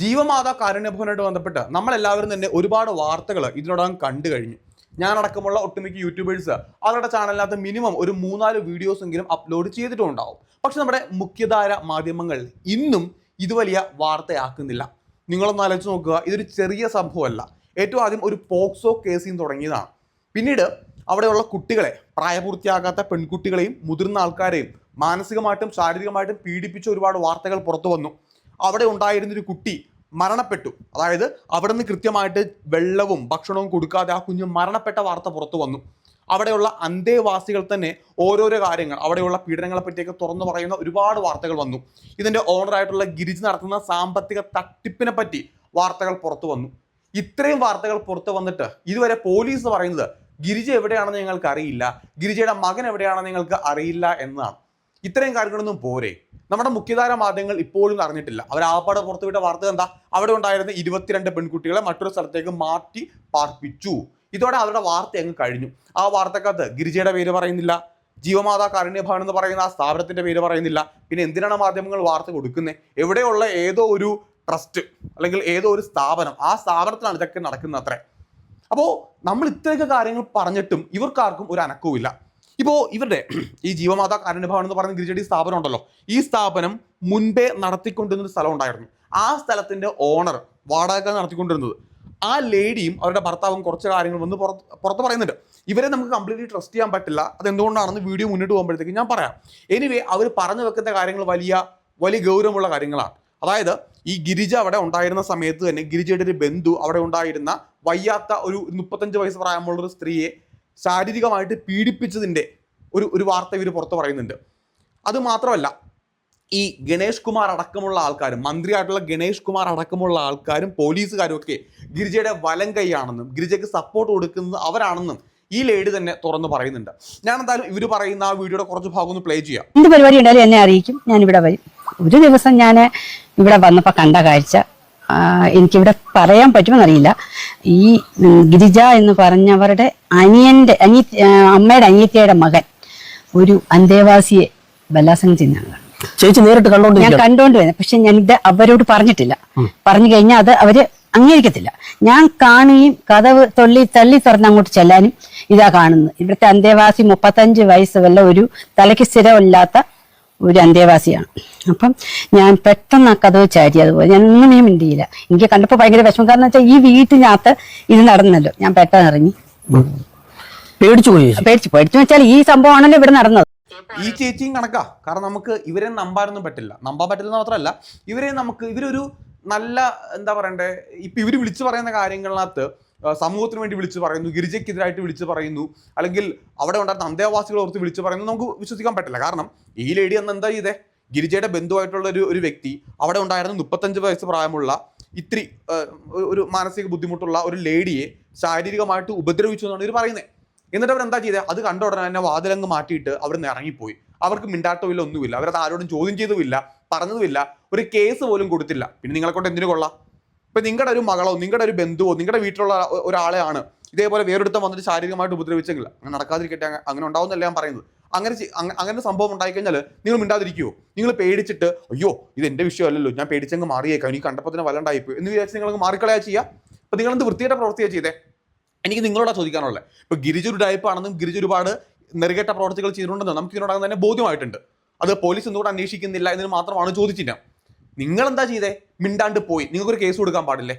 ജീവമാതാ കാരുണ്യഭവനായിട്ട് ബന്ധപ്പെട്ട് നമ്മളെല്ലാവരും തന്നെ ഒരുപാട് വാർത്തകൾ ഇതിനോടകം കണ്ടു കഴിഞ്ഞു. ഞാനടക്കമുള്ള ഒട്ടുമിക്ക യൂട്യൂബേഴ്സ് അവരുടെ ചാനലിനകത്ത് മിനിമം ഒരു മൂന്നാൽ വീഡിയോസ് എങ്കിലും അപ്ലോഡ് ചെയ്തിട്ടുണ്ടാവും. പക്ഷെ നമ്മുടെ മുഖ്യധാര മാധ്യമങ്ങൾ ഇന്നും ഇത് വലിയ വാർത്തയാക്കുന്നില്ല. നിങ്ങളൊന്ന് ആലോചിച്ച് നോക്കുക ഇതൊരു ചെറിയ സംഭവമല്ല. ഏറ്റവും ആദ്യം ഒരു പോക്സോ കേസിൽ തുടങ്ങിയതാണ്. പിന്നീട് അവിടെയുള്ള കുട്ടികളെ പ്രായപൂർത്തിയാകാത്ത പെൺകുട്ടികളെയും മുതിർന്ന ആൾക്കാരെയും മാനസികമായിട്ടും ശാരീരികമായിട്ടും പീഡിപ്പിച്ച ഒരുപാട് വാർത്തകൾ പുറത്തു വന്നു. അവിടെ ഉണ്ടായിരുന്നൊരു കുട്ടി മരണപ്പെട്ടു. അതായത് അവിടെ നിന്ന് കൃത്യമായിട്ട് വെള്ളവും ഭക്ഷണവും കൊടുക്കാതെ ആ കുഞ്ഞ് മരണപ്പെട്ട വാർത്ത പുറത്തു വന്നു. അവിടെയുള്ള അന്തേവാസികൾ തന്നെ ഓരോരോ കാര്യങ്ങൾ അവിടെയുള്ള പീഡനങ്ങളെ പറ്റിയൊക്കെ തുറന്നു പറയുന്ന ഒരുപാട് വാർത്തകൾ വന്നു. ഇതിന്റെ ഓണറായിട്ടുള്ള ഗിരിജ് നടത്തുന്ന സാമ്പത്തിക തട്ടിപ്പിനെ പറ്റി വാർത്തകൾ പുറത്തു വന്നു. ഇത്രയും വാർത്തകൾ പുറത്തു വന്നിട്ട് ഇതുവരെ പോലീസ് പറയുന്നത് ഗിരിജ എവിടെയാണെന്ന് ഞങ്ങൾക്ക് അറിയില്ല ഗിരിജയുടെ മകൻ എവിടെയാണെന്ന് ഞങ്ങൾക്ക് അറിയില്ല എന്നതാണ്. ഇത്രയും കാര്യങ്ങളൊന്നും പോരെ. നമ്മുടെ മുഖ്യധാര മാധ്യമങ്ങൾ ഇപ്പോഴും അറിഞ്ഞിട്ടില്ല. അവർ ആപ്പാടെ പുറത്തുവിട്ട വാർത്ത എന്താ? അവിടെ ഉണ്ടായിരുന്ന ഇരുപത്തിരണ്ട് പെൺകുട്ടികളെ മറ്റൊരു സ്ഥലത്തേക്ക് മാറ്റി പാർപ്പിച്ചു. ഇതോടെ അവരുടെ വാർത്ത അങ്ങ് കഴിഞ്ഞു. ആ വാർത്തക്കകത്ത് ഗിരിജയുടെ പേര് പറയുന്നില്ല ജീവമാതാ കാരുണ്യഭവൻ എന്ന് പറയുന്ന ആ സ്ഥാപനത്തിന്റെ പേര് പറയുന്നില്ല. പിന്നെ എന്തിനാണ് മാധ്യമങ്ങൾ വാർത്ത കൊടുക്കുന്നത് എവിടെയുള്ള ഏതോ ഒരു ട്രസ്റ്റ് അല്ലെങ്കിൽ ഏതോ ഒരു സ്ഥാപനം ആ സ്ഥാപനത്തിലാണ് ഇതൊക്കെ നടക്കുന്നത് അത്രേ അപ്പോൾ നമ്മൾ ഇത്രയൊക്കെ കാര്യങ്ങൾ പറഞ്ഞിട്ടും ഇവർക്കാർക്കും ഒരു അനക്കവുമില്ല. ഇപ്പോൾ ഇവരുടെ ഈ ജീവമാതാ കാരുണ്യഭവൻ എന്ന് പറയുന്ന ഗിരിജടി സ്ഥാപനം ഉണ്ടല്ലോ. ഈ സ്ഥാപനം മുൻപേ നടത്തിക്കൊണ്ടിരുന്ന ഒരു സ്ഥലം ഉണ്ടായിരുന്നു. ആ സ്ഥലത്തിന്റെ ഓണർ വാടക നടത്തിക്കൊണ്ടിരുന്നത്. ആ ലേഡിയും അവരുടെ ഭർത്താവും കുറച്ച് കാര്യങ്ങൾ വന്ന് പുറത്ത് പുറത്ത് പറയുന്നുണ്ട്. ഇവരെ നമുക്ക് കംപ്ലീറ്റ്ലി ട്രസ്റ്റ് ചെയ്യാൻ പറ്റില്ല. അതെന്തുകൊണ്ടാണെന്ന് വീഡിയോ മുന്നോട്ട് പോകുമ്പോഴത്തേക്ക് ഞാൻ പറയാം. എനിവേ അവർ പറഞ്ഞു വെക്കുന്ന കാര്യങ്ങൾ വലിയ വലിയ ഗൗരവമുള്ള കാര്യങ്ങളാണ്. അതായത് ഈ ഗിരിജ അവിടെ ഉണ്ടായിരുന്ന സമയത്ത് തന്നെ ഗിരിജയുടെ ഒരു ബന്ധു അവിടെ ഉണ്ടായിരുന്ന വയ്യാത്ത ഒരു മുപ്പത്തഞ്ച് വയസ്സ് പ്രായമുള്ള ഒരു സ്ത്രീയെ ശാരീരികമായിട്ട് പീഡിപ്പിച്ചതിന്റെ ഒരു ഒരു വാർത്ത ഇവർ പുറത്ത് പറയുന്നുണ്ട്. അത് മാത്രമല്ല ഈ ഗണേഷ് കുമാർ അടക്കമുള്ള ആൾക്കാരും മന്ത്രിയായിട്ടുള്ള ഗണേഷ് കുമാർ അടക്കമുള്ള ആൾക്കാരും പോലീസുകാരും ഒക്കെ ഗിരിജയുടെ വലം കൈയാണെന്നും ഗിരിജയ്ക്ക് സപ്പോർട്ട് കൊടുക്കുന്നത് അവരാണെന്നും ഈ ലേഡി തന്നെ തുറന്നു പറയുന്നുണ്ട്. ഞാൻ എന്തായാലും ഇവർ പറയുന്ന ആ വീഡിയോയുടെ കുറച്ച് ഭാഗം ഒന്ന് പ്ലേ ചെയ്യാം. എന്ത് പരിപാടി ഉണ്ടായാലും എന്നെ അറിയിക്കും. ഞാൻ ഇവിടെ വരും. ഒരു ദിവസം ഞാൻ ഇവിടെ വന്നപ്പോൾ കണ്ട കാഴ്ച എനിക്കിവിടെ പറയാൻ പറ്റുമെന്നറിയില്ല. ഈ ഗിരിജ എന്ന് പറഞ്ഞവരുടെ അനിയന്റെ അനി അമ്മയുടെ അനിയത്തിയുടെ മകൻ ഒരു അന്തേവാസിയെ ബലാസംഗം ചെയ്യുന്നതാണ് ചേച്ചി നേരിട്ട് ഞാൻ കണ്ടോണ്ടിരിക്കാം കണ്ടോണ്ട് വരുന്നത് പക്ഷെ ഞാൻ ഇത് അവരോട് പറഞ്ഞിട്ടില്ല. പറഞ്ഞു കഴിഞ്ഞാൽ അത് അവർ അംഗീകരിക്കത്തില്ല. ഞാൻ കാണുകയും കഥവ് തൊള്ളി തള്ളി തുറന്ന് അങ്ങോട്ട് ചെല്ലാനും ഇതാ കാണുന്നത്. ഇവിടുത്തെ അന്തേവാസി മുപ്പത്തഞ്ച് വയസ്സ് വല്ല ഒരു തലയ്ക്ക് സ്ഥിരമില്ലാത്ത ഒരു അന്തേവാസിയാണ്. അപ്പം ഞാൻ പെട്ടെന്ന് ആ കഥവ് ചാരി അതുപോലെ. ഞാൻ ഒന്നിനെയും മിണ്ടിയില്ല. എനിക്ക് കണ്ടപ്പോൾ ഭയങ്കര വിഷമം. കാരണം വെച്ചാൽ ഈ വീട്ടിനകത്ത് ഇത് നടന്നല്ലോ. ഞാൻ പെട്ടെന്ന് ഇറങ്ങി. പേടിച്ചു പോയി പേടിച്ചു. പേടിച്ചു വെച്ചാൽ ഈ സംഭവമാണല്ലോ ഇവിടെ നടന്നത്. ഈ ചേച്ചിയും കണക്കാ. കാരണം നമുക്ക് ഇവരെ നമ്പാനൊന്നും പറ്റില്ല. നമ്പാൻ പറ്റില്ല മാത്രമല്ല ഇവരെ നമുക്ക് ഇവരൊരു നല്ല എന്താ പറയണ്ടേ ഇപ്പൊ ഇവർ വിളിച്ചു പറയുന്ന കാര്യങ്ങളിനകത്ത് സമൂഹത്തിന് വേണ്ടി വിളിച്ചു പറയുന്നു ഗിരിജയ്ക്കെതിരായിട്ട് വിളിച്ചു പറയുന്നു അല്ലെങ്കിൽ അവിടെ ഉണ്ടായിരുന്ന അന്തേവാസികൾ ഓർത്ത് വിളിച്ചു പറയുന്നു നമുക്ക് വിശ്വസിക്കാൻ പറ്റില്ല. കാരണം ഈ ലേഡി എന്ന് എന്താ ചെയ്തേ? ഗിരിജയുടെ ബന്ധുവായിട്ടുള്ള ഒരു ഒരു വ്യക്തി അവിടെ ഉണ്ടായിരുന്ന മുപ്പത്തഞ്ച് വയസ്സ് പ്രായമുള്ള ഇത്തിരി ഒരു മാനസിക ബുദ്ധിമുട്ടുള്ള ഒരു ലേഡിയെ ശാരീരികമായിട്ട് ഉപദ്രവിച്ചു എന്നാണ് ഇവർ പറയുന്നത് എന്നിട്ട് അവർ എന്താ ചെയ്തത് അത് കണ്ട ഉടനെ തന്നെ വാതിലങ്ങ് മാറ്റിയിട്ട് അവർ ഇറങ്ങിപ്പോയി. അവർക്ക് മിണ്ടാട്ടമില്ല ഒന്നുമില്ല. അവരത് ആരോടും ചോദ്യം ചെയ്തുമില്ല പറഞ്ഞതുമില്ല. ഒരു കേസ് പോലും കൊടുത്തില്ല. പിന്നെ നിങ്ങളെക്കൊണ്ട് എന്തിനു കൊള്ളാം? ഇപ്പൊ നിങ്ങളുടെ ഒരു മകളോ നിങ്ങളുടെ ഒരു ബന്ധുവോ നിങ്ങളുടെ വീട്ടിലുള്ള ഒരാളെയാണ് ഇതേപോലെ വേറെടുത്ത് വന്നിട്ട് ശാരീരികമായിട്ട് ഉപദ്രവിച്ചെങ്കിൽ അങ്ങനെ നടക്കാതിരിക്കട്ടെ അങ്ങനെ ഉണ്ടാവുന്നല്ല ഞാൻ പറയുന്നത്. അങ്ങനെ അങ്ങനെ സംഭവം ഉണ്ടായിക്കഴിഞ്ഞാൽ നിങ്ങൾ മിണ്ടാതിരിക്കുവോ? നിങ്ങൾ പേടിച്ചിട്ട് അയ്യോ ഇത് എന്റെ വിഷയമല്ലല്ലോ ഞാൻ പേടിച്ചങ്ങ് മാറിയേക്കാം എനിക്ക് കണ്ടപ്പോൾ തന്നെ വല്ലണ്ടായിപ്പോയി എന്ന് വിചാരിച്ച് നിങ്ങൾ മാറിക്കളയാ ചെയ്യുക അപ്പൊ നിങ്ങൾ എന്ത് വൃത്തിയുടെ പ്രവൃത്തിയാ ചെയ്തേ? എനിക്ക് നിങ്ങളോടാ ചോദിക്കാനുള്ളത് ഇപ്പൊ ഗിരിജ ഒരു ടൈപ്പ് ആണെന്നും ഗിരിജ ഒരുപാട് നെറുകെട്ട പ്രവർത്തികൾ ചെയ്തിട്ടുണ്ടെന്നും നമുക്ക് ഇതിനോടകം തന്നെ ബോധ്യമായിട്ടുണ്ട്. അത് പോലീസ് എന്തുകൊണ്ട് അന്വേഷിക്കുന്നില്ല എന്നതിന് മാത്രമാണ് ചോദിച്ചില്ല. നിങ്ങൾ എന്താ ചെയ്തേ? മിണ്ടാണ്ട് പോയി. നിങ്ങൾക്കൊരു കേസ് കൊടുക്കാൻ പാടില്ലേ?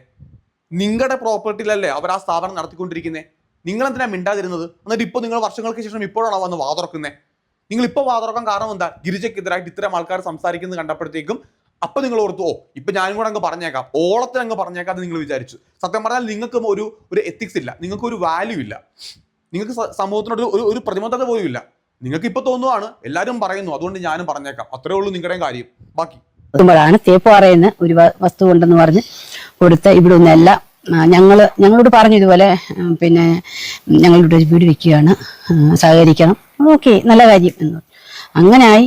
നിങ്ങളുടെ പ്രോപ്പർട്ടിയിലല്ലേ അവർ ആ സ്ഥാപനം നടത്തിക്കൊണ്ടിരിക്കുന്നത് നിങ്ങൾ എന്തിനാ മിണ്ടാതിരുന്നത്? എന്നിട്ട് ഇപ്പോൾ നിങ്ങൾ വർഷങ്ങൾക്ക് ശേഷം ഇപ്പോഴാണോ വന്ന് വാതുറക്കുന്നത് നിങ്ങൾ ഇപ്പോൾ വാതുറക്കാൻ കാരണം എന്താ? ഗിരിജയ്ക്കെതിരായിട്ട് ഇത്തരം ആൾക്കാർ സംസാരിക്കുന്നത് കണ്ടപ്പോഴത്തേക്കും അപ്പൊ നിങ്ങൾ ഓർത്തു ഓ ഇപ്പൊ ഞാനും കൂടെ അങ്ങ് പറഞ്ഞേക്കാം. ഓളത്തിന് അങ്ങ് പറഞ്ഞേക്കാം നിങ്ങൾ വിചാരിച്ചു. സത്യം പറഞ്ഞാൽ നിങ്ങൾക്ക് ഒരു ഒരു എത്തിക്സ് ഇല്ല. നിങ്ങൾക്ക് ഒരു വാല്യൂ ഇല്ല. നിങ്ങൾക്ക് സമൂഹത്തിനോട് ഒരു ഒരു പ്രതിബദ്ധത പോലും ഇല്ല. നിങ്ങൾക്ക് ഇപ്പൊ തോന്നുവാണ് എല്ലാവരും പറയുന്നു അതുകൊണ്ട് ഞാനും പറഞ്ഞേക്കാം. അത്രേ ഉള്ളൂ നിങ്ങളുടെയും കാര്യം. ബാക്കി. എത്തുമ്പോഴാണ് തേപ്പുപാറയിൽ ഒരു വസ്തു ഉണ്ടെന്ന് പറഞ്ഞ് കൊടുത്ത ഇവിടെ ഒന്നെല്ലാം ഞങ്ങൾ ഞങ്ങളോട് പറഞ്ഞു ഇതുപോലെ പിന്നെ ഞങ്ങളിവിടെ ഒരു വീട് വെക്കുകയാണ് സഹകരിക്കണം. ഓക്കെ നല്ല കാര്യം എന്ന്. അങ്ങനെയായി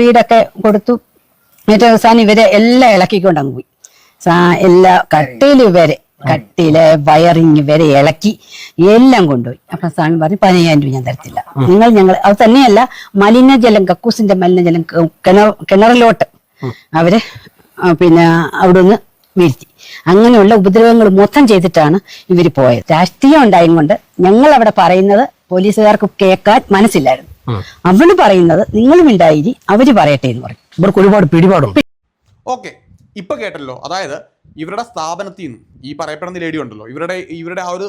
വീടൊക്കെ കൊടുത്തു. ഏറ്റവും അവസാനം ഇവരെ എല്ലാം ഇളക്കിക്കൊണ്ട് അങ്ങ് പോയി. എല്ലാ കട്ടിൽ വരെ കട്ടിൽ വയറിങ് വരെ ഇളക്കി എല്ലാം കൊണ്ടുപോയി. അപ്പൊ സ്വാമി പറഞ്ഞു പതിനയ്യായിരം രൂപ ഞാൻ തരത്തില്ല. നിങ്ങൾ ഞങ്ങൾ അത് തന്നെയല്ല മലിനജലം കക്കൂസിന്റെ മലിനജലം കിണർ കിണറിലോട്ട് അവർ പിന്നെ അവിടുന്ന് വീഴ്ത്തി. അങ്ങനെയുള്ള ഉപദ്രവങ്ങൾ മൊത്തം ചെയ്തിട്ടാണ് ഇവർ പോയത്. രാഷ്ട്രീയം ഉണ്ടായും കൊണ്ട് ഞങ്ങൾ അവിടെ പറയുന്നത് പോലീസുകാർക്ക് കേൾക്കാൻ മനസ്സില്ലായിരുന്നു. അവൾ പറയുന്നത് നിങ്ങളും ഉണ്ടായിരി അവർ പറയട്ടെ എന്ന് പറയും. ഇവർക്ക് ഒരുപാട് പിടിപാടുണ്ട്. ഓക്കെ. ഇപ്പൊ കേട്ടല്ലോ. അതായത് ഇവരുടെ സ്ഥാപനത്തിൽ നിന്ന് ഈ പറയപ്പെടുന്ന ലേഡി ഉണ്ടല്ലോ. ഇവരുടെ ഇവരുടെ ആ ഒരു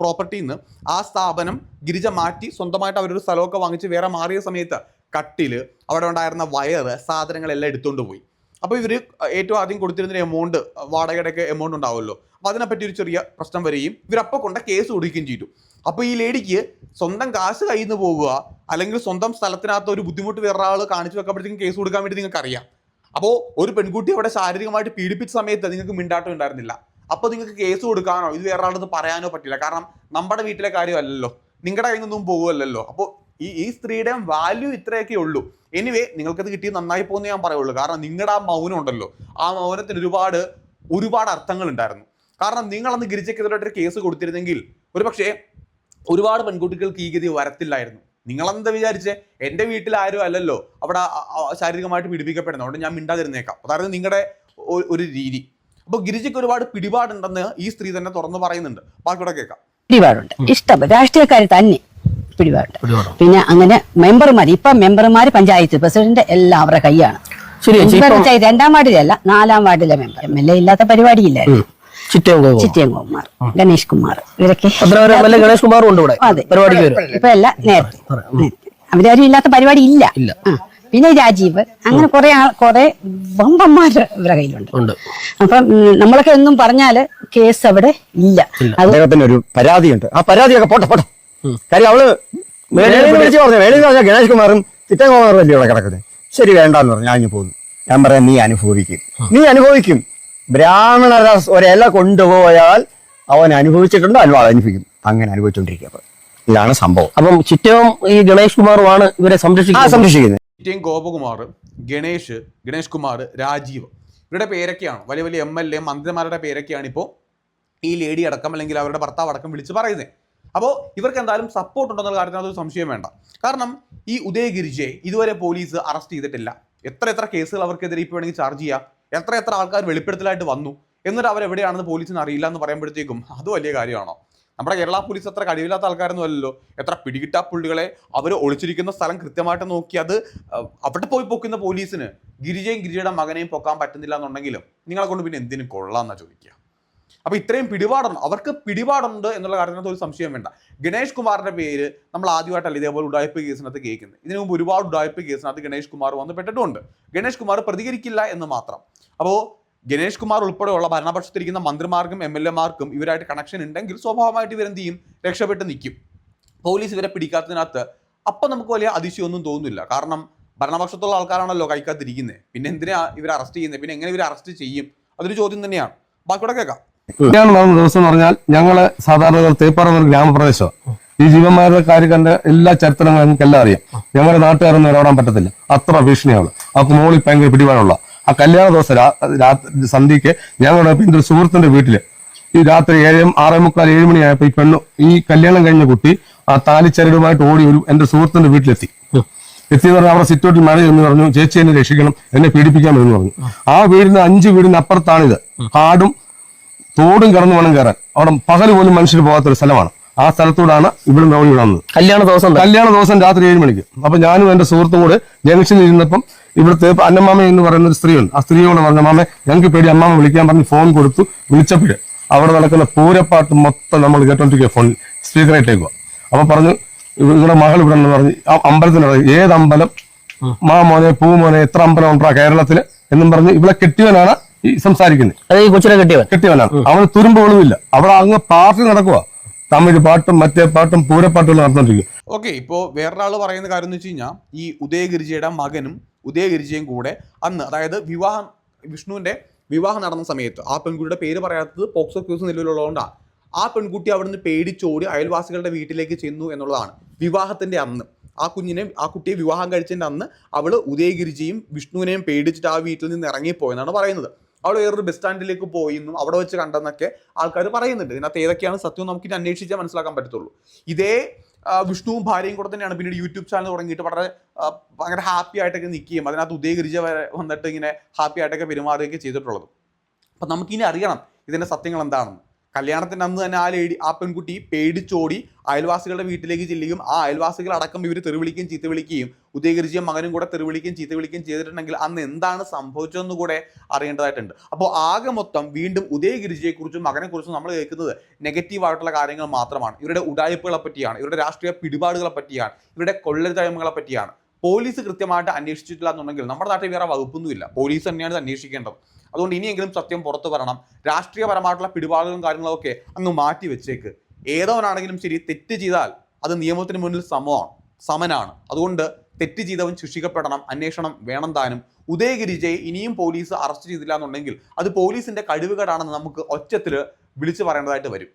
പ്രോപ്പർട്ടിയിൽ നിന്ന് ആ സ്ഥാപനം ഗിരിജ മാറ്റി സ്വന്തമായിട്ട് അവരൊരു സ്ഥലമൊക്കെ വാങ്ങിച്ച് വേറെ മാറിയ സമയത്ത് കട്ടിൽ അവിടെ ഉണ്ടായിരുന്ന വയറ് സാധനങ്ങളെല്ലാം എടുത്തുകൊണ്ട് പോയി. അപ്പോൾ ഇവർ ഏറ്റവും ആദ്യം കൊടുത്തിരുന്ന എമൗണ്ട് വാടകയുടെ ഒക്കെ എമൗണ്ട് ഉണ്ടാവുമല്ലോ. അപ്പോൾ അതിനെപ്പറ്റി ഒരു ചെറിയ പ്രശ്നം വരികയും ഇവരപ്പോൾ കൊണ്ട കേസ് കൊടുക്കുകയും ചെയ്തു. അപ്പോൾ ഈ ലേഡിക്ക് സ്വന്തം കാശ് കയ്യിൽ നിന്ന് പോകുക അല്ലെങ്കിൽ സ്വന്തം സ്ഥലത്തിനകത്ത് ഒരു ബുദ്ധിമുട്ട് വേറൊരാൾ കാണിച്ചു വെക്കുമ്പോഴത്തേക്കും കേസ് കൊടുക്കാൻ വേണ്ടി നിങ്ങൾക്ക് അറിയാം അപ്പോൾ ഒരു പെൺകുട്ടി അവിടെ ശാരീരികമായിട്ട് പീഡിപ്പിച്ച സമയത്ത് നിങ്ങൾക്ക് മിണ്ടാട്ടം ഉണ്ടായിരുന്നില്ല. അപ്പോൾ നിങ്ങൾക്ക് കേസ് കൊടുക്കാനോ ഇത് വേറെ ആളത് പറയാനോ പറ്റില്ല. കാരണം നമ്മുടെ വീട്ടിലെ കാര്യമല്ലല്ലോ. നിങ്ങളുടെ കയ്യിൽ നിന്നും പോകുമല്ലോ അപ്പോൾ ഈ ഈ സ്ത്രീയുടെ വാല്യൂ ഇത്രയൊക്കെ ഉള്ളൂ. എനിവേ നിങ്ങൾക്കത് കിട്ടി നന്നായി പോകുന്ന ഞാൻ പറയുള്ളൂ. കാരണം നിങ്ങളുടെ ആ മൗനം ഉണ്ടല്ലോ. ആ മൗനത്തിന് ഒരുപാട് ഒരുപാട് അർത്ഥങ്ങൾ ഉണ്ടായിരുന്നു. കാരണം നിങ്ങൾ അന്ന് ഗിരിജക്കെതിരായിട്ടൊരു കേസ് കൊടുത്തിരുന്നെങ്കിൽ ഒരുപക്ഷേ ഒരുപാട് പെൺകുട്ടികൾക്ക് ഈ ഗതി വരത്തില്ലായിരുന്നു. നിങ്ങളെന്താ വിചാരിച്ചേ? എന്റെ വീട്ടിൽ ആരും അല്ലല്ലോ. അവിടെ ശാരീരികമായിട്ട് പീഡിപ്പിക്കപ്പെടുന്നത്. അതുകൊണ്ട് ഞാൻ മിണ്ടാതിരുന്നേക്കാം. അതായത് നിങ്ങളുടെ ഒരു രീതി. അപ്പോൾ ഗിരിജയ്ക്ക് ഒരുപാട് പിടിപാടുണ്ടെന്ന് ഈ സ്ത്രീ തന്നെ തുറന്നു പറയുന്നുണ്ട്. ബാക്കിയുടെ കേൾക്കാം. പിടിപാടുണ്ട്. ഇഷ്ടം. രാഷ്ട്രീയക്കാർ തന്നെ. പിടിപാടുണ്ട്. പിടിപാടുണ്ട്. പിന്നെ അങ്ങനെ മെമ്പർമാർ ഇപ്പൊ മെമ്പർമാർ പഞ്ചായത്ത് പ്രസിഡന്റ് എല്ലാം അവരുടെ കൈയാണ്. രണ്ടാം വാർഡിലല്ല നാലാം വാർഡിലെ മെമ്പർ. എം എൽ എ ഇല്ലാത്ത പരിപാടിയില്ലായിരുന്നു ചിറ്റയും കുമാർ ഗണേഷ് കുമാർ ഇവരൊക്കെ ഗണേഷ് അതെ. വരും. ഇപ്പൊ അല്ല നേരത്തെ. അവരാരും ഇല്ലാത്ത പരിപാടി ഇല്ല. പിന്നെ രാജീവ് അങ്ങനെ കുറെ കുറെ ബമ്പന്മാര് ഇവരുടെ കയ്യിലുണ്ട്. ഉണ്ട്. അപ്പം നമ്മളൊക്കെ ഒന്നും പറഞ്ഞാൽ കേസ് അവിടെ ഇല്ല. അദ്ദേഹത്തിന് ഒരു പരാതിയുണ്ട്. ആ പരാതിയൊക്കെ പോട്ടെ പോട്ടെ. കാര്യം അവൾ വിളിച്ച് പറഞ്ഞു നിന്ന് പറഞ്ഞാൽ ഗണേഷ് കുമാറും ചിറ്റകുമാറും അല്ലേ ഇവിടെ കിടക്കുന്നത് ശരി വേണ്ടെന്ന് പറഞ്ഞു. ഞാൻ പോകുന്നു ഞാൻ പറയാം നീ അനുഭവിക്കും. നീ അനുഭവിക്കും. ബ്രാഹ്മണ ഒരല കൊണ്ടുപോയാൽ അവൻ അനുഭവിച്ചിട്ടുണ്ട് അല്ലോ അനുഭവിക്കും. അങ്ങനെ അനുഭവിച്ചുകൊണ്ടിരിക്കുക അപ്പൊ ഇതാണ് സംഭവം. അപ്പം ചിറ്റവും ഈ ഗണേഷ് കുമാറുമാണ് ഇവരെ സംരക്ഷിക്കുന്നത്? സംരക്ഷിക്കുന്നത്. ചിറ്റയും ഗോപകുമാർ ഗണേഷ് ഗണേഷ് കുമാർ രാജീവ്. ഇവരുടെ പേരൊക്കെയാണ്. വലിയ വലിയ എം എൽ എ മന്ത്രിമാരുടെ പേരൊക്കെയാണ് ഇപ്പോൾ ഈ ലേഡി അടക്കം അല്ലെങ്കിൽ അവരുടെ ഭർത്താവ് അടക്കം വിളിച്ച് പറയുന്നത് അപ്പോൾ ഇവർക്ക് എന്തായാലും സപ്പോർട്ട് ഉണ്ടെന്നുള്ള കാര്യത്തിൽ അതൊരു സംശയം വേണ്ട. കാരണം ഈ ഉദയഗിരിജയെ ഇതുവരെ പോലീസ് അറസ്റ്റ് ചെയ്തിട്ടില്ല. എത്ര എത്ര കേസുകൾ അവർക്കെതിരെ ഇപ്പോൾ വേണമെങ്കിൽ ചാർജ് ചെയ്യാം. എത്ര എത്ര ആൾക്കാർ വെളിപ്പെടുത്തലായിട്ട് വന്നു. എന്നിട്ട് അവരെവിടെയാണെന്ന് പോലീസിന് അറിയില്ല എന്ന് പറയുമ്പോഴത്തേക്കും അത് വലിയ കാര്യമാണോ? നമ്മുടെ കേരള പോലീസ് അത്ര കഴിവില്ലാത്ത ആൾക്കാരൊന്നും അല്ലല്ലോ. എത്ര പിടികിട്ടാ പുള്ളികളെ? അവർ ഒളിച്ചിരിക്കുന്ന സ്ഥലം കൃത്യമായിട്ട് നോക്കി അത് അവിടെ പോയി പൊക്കുന്ന പോലീസിന് ഗിരിജയും ഗിരിജയുടെ മകനെയും പൊക്കാൻ പറ്റുന്നില്ല എന്നുണ്ടെങ്കിലും നിങ്ങളെ കൊണ്ട് പിന്നെ എന്തിനു കൊള്ളാന്നാ ചോദിക്കുക. അപ്പൊ ഇത്രയും പിടിപാടുണ്ട്. അവർക്ക് പിടിപാടുണ്ട് എന്നുള്ള കാര്യത്തിനകത്ത് ഒരു സംശയം വേണ്ട. ഗണേഷ് കുമാറിന്റെ പേര് നമ്മൾ ആദ്യമായിട്ടല്ല ഇതേപോലെ ഉടായ്പ കേസിനകത്ത് കേൾക്കുന്നത്. ഇതിനു മുമ്പ് ഒരുപാട് ഉടായ്പ കേസിനകത്ത് ഗണേഷ് കുമാർ വന്ന് പെട്ടിട്ടുണ്ട്. ഗണേഷ് കുമാർ പ്രതികരിക്കില്ല എന്ന് മാത്രം. അപ്പോൾ ഗണേഷ് കുമാർ ഉൾപ്പെടെയുള്ള ഭരണപക്ഷത്തിരിക്കുന്ന മന്ത്രിമാർക്കും എം എൽ എമാർക്കും ഇവരായിട്ട് കണക്ഷൻ ഉണ്ടെങ്കിൽ സ്വാഭാവികമായിട്ട് ഇവരെന്ത് ചെയ്യും? രക്ഷപ്പെട്ട് നിൽക്കും. പോലീസ് ഇവരെ പിടിക്കാത്തതിനകത്ത് അപ്പം നമുക്ക് വലിയ അതിശയമൊന്നും തോന്നുന്നില്ല. കാരണം ഭരണപക്ഷത്തുള്ള ആൾക്കാരാണല്ലോ കഴിക്കാതിരിക്കുന്നത് പിന്നെ എന്തിനാ ഇവരെ അറസ്റ്റ് ചെയ്യുന്നത് പിന്നെ എങ്ങനെ ഇവരെ അറസ്റ്റ് ചെയ്യും? അതൊരു ചോദ്യം തന്നെയാണ്. ബാക്കിയോടെ കേൾക്കാം. ഞാൻ നടന്ന ദിവസം എന്ന് പറഞ്ഞാൽ ഞങ്ങൾ സാധാരണ തേപ്പാറ ഒരു ഗ്രാമപ്രദേശമാണ് ഈ ജീവന്മാരുടെ കാര്യം കണ്ട എല്ലാ ചരിത്രങ്ങളും ഞങ്ങൾക്ക് എല്ലാം അറിയാം. ഞങ്ങളുടെ നാട്ടുകാരൊന്നും ഇടപെടാൻ പറ്റത്തില്ല. അത്ര ഭീഷണിയാണ്. ആ മോളിൽ ഭയങ്കര പിടിപാടുള്ള. ആ കല്യാണ ദിവസം രാത്രി സന്ധ്യക്ക് ഞങ്ങളുടെ എന്റെ സുഹൃത്തിന്റെ വീട്ടിൽ ഈ രാത്രി ഏഴ് ആറേ മുക്കാൽ ഏഴ് മണിയായപ്പോ ഈ പെണ്ണു ഈ കല്യാണം കഴിഞ്ഞ കുട്ടി ആ താലിച്ചരടുമായിട്ട് ഓടി ഒരു എന്റെ സുഹൃത്തിന്റെ വീട്ടിലെത്തി. എത്തിയെന്ന് പറഞ്ഞാൽ അവിടെ സിറ്റോട്ടിൽ മഴ എന്ന് പറഞ്ഞു ചേച്ചി എന്നെ രക്ഷിക്കണം എന്നെ പീഡിപ്പിക്കാൻ എന്ന് പറഞ്ഞു. ആ വീടിന് അഞ്ച് വീടിന് അപ്പുറത്താണിത്. കാടും തോടും കടന്നു വേണം കയറാൻ. അവിടെ പകൽ പോലും മനുഷ്യർ പോകാത്ത ഒരു സ്ഥലമാണ്. ആ സ്ഥലത്തൂടാണ് ഇവിടെ ഓടി വിടുന്നത് കല്യാണ ദിവസം. കല്യാണ ദിവസം രാത്രി ഏഴ് മണിക്ക്. അപ്പൊ ഞാനും എന്റെ സുഹൃത്തും കൂടെ ജംഗ്ഷനിൽ ഇരുന്നപ്പം ഇവിടുത്തെ അന്നമാമ എന്ന് പറയുന്ന ഒരു സ്ത്രീയുണ്ട്. ആ സ്ത്രീയോട് പറഞ്ഞ മാമ ഞങ്ങൾക്ക് പേടി. അമ്മാമ വിളിക്കാൻ പറഞ്ഞ് ഫോൺ കൊടുത്തു വിളിച്ചപ്പോൾ അവിടെ നടക്കുന്ന പൂരപ്പാട്ട് മൊത്തം നമ്മൾ കേട്ടോണ്ടിരിക്കുക ഫോൺ സ്പീക്കറായിട്ടേക്കുക അപ്പൊ പറഞ്ഞു ഇവിടെ മകൾ ഇവിടെ പറഞ്ഞു ആ അമ്പലത്തിനറിയ ഏത് അമ്പലം? മാ മോനെ പൂ മോനെ എത്ര അമ്പലം ഉണ്ടാ കേരളത്തിൽ? എന്നും പറഞ്ഞ് ഇവിടെ കെട്ടിയവനാണ് ഈ സംസാരിക്കുന്നത് അത് ഈ കൊച്ചിനെ കെട്ടിയവൻ. കെട്ടിയവനാണ്. അവന് തുരുമ്പ് ഒളിവില്ല അവിടെ അങ്ങ് പാർട്ടി നടക്കുക തമിഴ് പാട്ടും മറ്റേ പാട്ടും പൂരപ്പാട്ടുകളും നടന്നുകൊണ്ടിരിക്കും ഓക്കെ ഇപ്പോൾ വേറൊരാൾ പറയുന്ന കാര്യം എന്ന് വെച്ച് കഴിഞ്ഞാൽ ഈ ഉദയഗിരിജയുടെ മകനും ഉദയഗിരിജയും കൂടെ അന്ന് അതായത് വിവാഹം വിഷ്ണുവിന്റെ വിവാഹം നടന്ന സമയത്ത് ആ പെൺകുട്ടിയുടെ പേര് പറയാത്തത് പോക്സോ ക്യൂസ് നിലവിലുള്ളതുകൊണ്ടാണ് ആ പെൺകുട്ടി അവിടുന്ന് പേടിച്ചോടി അയൽവാസികളുടെ വീട്ടിലേക്ക് ചെന്നു എന്നുള്ളതാണ് വിവാഹത്തിന്റെ അന്ന്. ആ കുഞ്ഞിനെ ആ കുട്ടിയെ വിവാഹം കഴിച്ചതിന്റെ അന്ന് അവൾ ഉദയഗിരിജിയും വിഷ്ണുവിനെയും പേടിച്ചിട്ട് ആ വീട്ടിൽ നിന്ന് ഇറങ്ങിപ്പോയെന്നാണ് പറയുന്നത്. അവൾ വേറൊരു ബസ് സ്റ്റാൻഡിലേക്ക് പോയി എന്നും അവിടെ വെച്ച് കണ്ടെന്നൊക്കെ ആൾക്കാർ പറയുന്നുണ്ട്. ഇതിനകത്ത് ഏതൊക്കെയാണ് സത്യം നമുക്ക് ഇനി അന്വേഷിച്ചാൽ മനസ്സിലാക്കാൻ പറ്റത്തുള്ളൂ. ഇതേ വിഷ്ണുവും ഭാര്യയും കൂടെ തന്നെയാണ് പിന്നീട് യൂട്യൂബ് ചാനൽ തുടങ്ങിയിട്ട് വളരെ ഭയങ്കര ഹാപ്പി ആയിട്ടൊക്കെ നിൽക്കുകയും അതിനകത്ത് ഉദയഗിരിജ വരെ വന്നിട്ട് ഇങ്ങനെ ഹാപ്പി ആയിട്ടൊക്കെ പെരുമാറുകയൊക്കെ ചെയ്തിട്ടുള്ളത്. അപ്പം നമുക്കിനി അറിയണം ഇതിന്റെ സത്യങ്ങൾ എന്താണെന്ന്. കല്യാണത്തിന്റെ അന്ന് തന്നെ ആ ലേഡി ആ പെൺകുട്ടി പേടിച്ചോടി അയൽവാസികളുടെ വീട്ടിലേക്ക് ചെല്ലുകയും ആ അയൽവാസികൾ അടക്കം ഇവർ തെറിവിളിക്കുകയും ചീത്ത വിളിക്കുകയും ഉദയഗിരിജിയും മകനും കൂടെ തെറിവിളിക്കുകയും ചീത്ത വിളിക്കുകയും ചെയ്തിട്ടുണ്ടെങ്കിൽ അന്ന് എന്താണ് സംഭവിച്ചതെന്ന് കൂടെ അറിയേണ്ടതായിട്ടുണ്ട്. അപ്പോൾ ആകെ മൊത്തം വീണ്ടും ഉദയഗിരിജിയെക്കുറിച്ചും മകനെക്കുറിച്ചും നമ്മൾ കേൾക്കുന്നത് നെഗറ്റീവ് ആയിട്ടുള്ള കാര്യങ്ങൾ മാത്രമാണ്. ഇവരുടെ ഉടായ്പകളെ പറ്റിയാണ് ഇവരുടെ രാഷ്ട്രീയ പിടിപാടുകളെ പറ്റിയാണ് ഇവരുടെ കൊള്ളരുതായ്മകളെ പറ്റിയാണ്. പോലീസ് കൃത്യമായിട്ട് അന്വേഷിച്ചിട്ടില്ല എന്നുണ്ടെങ്കിൽ നമ്മുടെ നാട്ടിൽ വേറെ വകുപ്പൊന്നുമില്ല. പോലീസ് തന്നെയാണ് അന്വേഷിക്കേണ്ടത്. അതുകൊണ്ട് ഇനിയെങ്കിലും സത്യം പുറത്തു വരണം. രാഷ്ട്രീയപരമായിട്ടുള്ള പിടിപാടുകളും കാര്യങ്ങളും ഒക്കെ അങ്ങ് മാറ്റി വെച്ചേക്ക്. ഏതവനാണെങ്കിലും ശരി തെറ്റ് ചെയ്താൽ അത് നിയമത്തിന് മുന്നിൽ സമമാണ് സമനാണ്. അതുകൊണ്ട് തെറ്റ് ചെയ്തവൻ ശിക്ഷിക്കപ്പെടണം അന്വേഷണം വേണം താനും. ഉദയഗിരിജയെ ഇനിയും പോലീസ് അറസ്റ്റ് ചെയ്തില്ല എന്നുണ്ടെങ്കിൽ അത് പോലീസിന്റെ കഴിവുകേടാണെന്ന് നമുക്ക് ഒച്ചത്തിൽ വിളിച്ചു പറയേണ്ടതായിട്ട് വരും.